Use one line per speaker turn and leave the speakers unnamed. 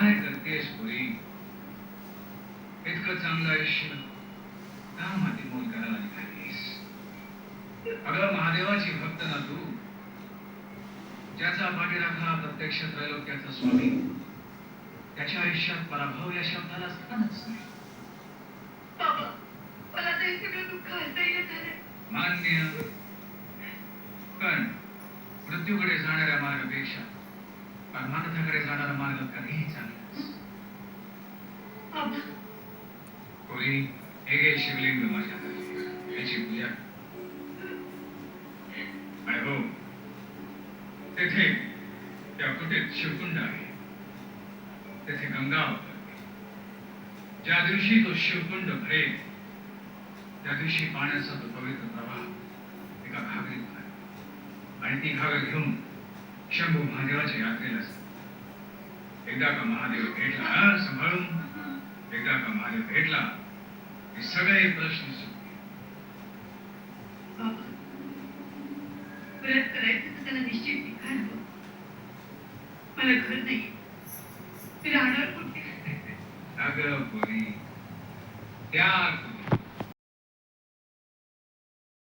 काय करतेस पुरी? इतकं चांगलं आयुष्य का माती मोल करायला निघालीस? अगं महादेवाची भक्त ना तू. ज्याचा पाठीराखा प्रत्यक्ष त्रैलोक्याचा स्वामी त्याच्या आयुष्यात पराभव या शब्दाला स्थानच नाही. मान्य. पण मृत्यूकडे जाणाऱ्या मार्गापेक्षा परमार्थाकडे जाणारा मार्ग कधीही चांगला कोणी शिवलिंग माझ्या. पूजा आणि हो तेथे त्या शिवकुंड आहे. तेथे गंगा ज्या दिवशी तो शिवकुंड भरेल त्या दिवशी पाण्याचा तो पवित्र प्रवाह एका घागरीत आणि ती घागर घेऊन शंभू महादेवाच्या यात्रेला एकदा का महादेव भेटला सांभाळून का भेटला हे सगळे प्रश्न
व्रत करायचं त्याला निश्चित ठिकाण हवं. मला घर नाही राहणार कुठे?
अगं पोरी त्या